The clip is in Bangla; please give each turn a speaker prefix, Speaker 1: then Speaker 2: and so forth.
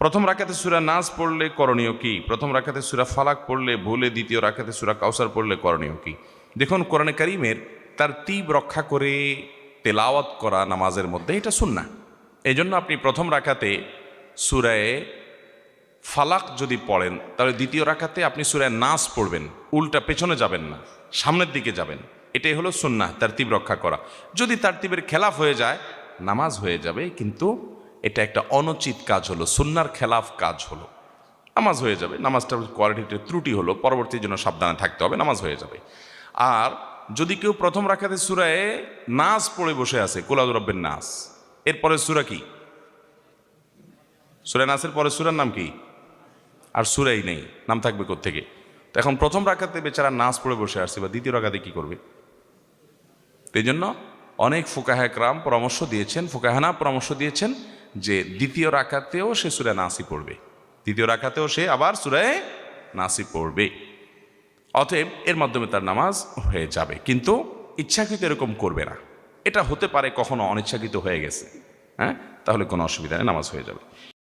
Speaker 1: প্রথম রাখাতে সুরা নাচ পড়লে করণীয় কি? প্রথম রাখাতে সুরা ফালাক পড়লে ভুলে, দ্বিতীয় রাখাতে সুরা কাউসার পড়লে করণীয় কি? দেখুন, কোরআনে কারিমের তার তীব রক্ষা করে তেলাওয়াত করা নামাজের মধ্যে এটা সুন্না এই জন্য আপনি প্রথম রাখাতে সুরায় ফালাক যদি পড়েন, তাহলে দ্বিতীয় রাখাতে আপনি সুরায় নাচ পড়বেন, উল্টা পেছনে যাবেন না, সামনের দিকে যাবেন। এটাই হলো সুন্না তারতিব রক্ষা করা। যদি তারতিবের খেলাফ হয়ে যায়, নামাজ হয়ে যাবে, কিন্তু এটা একটা অনুচিত কাজ হলো, সুন্নার খেলাফ কাজ হলো। নামাজ হয়ে যাবে নামাজটার কোয়ালিটিতে ত্রুটি হলো পরবর্তীর জন্য সাবধানে থাকতে হবে, নামাজ হয়ে যাবে। আর যদি কেউ প্রথম রাখাতে সুরায় নাচ পড়ে বসে আছে কোলাদুরব্বের নাচ এরপরে সুরা কি? সুরা নাচের পরে সুরার নাম কি? আর সুরাই নেই, নাম থাকবে থেকে তো এখন প্রথম রাখাতে বেচারা নাচ পড়ে বসে আসছে, বা দ্বিতীয় রাখাতে কি করবে? এই জন্য অনেক ফুকাহাকরাম পরামর্শ দিয়েছেন, ফুকাহানা পরামর্শ দিয়েছেন যে দ্বিতীয় রাখাতেও সে সুরে নাসি পড়বে। দ্বিতীয় রাখাতেও সে আবার সুরায় নাসি পড়বে। অতএব এর মাধ্যমে তার নামাজ হয়ে যাবে। কিন্তু ইচ্ছাকৃত এরকম করবে না। এটা হতে পারে কখনো অনিচ্ছাকৃত হয়ে গেছে। হ্যাঁ? তাহলে কোনো অসুবিধা নেই, নামাজ হয়ে যাবে।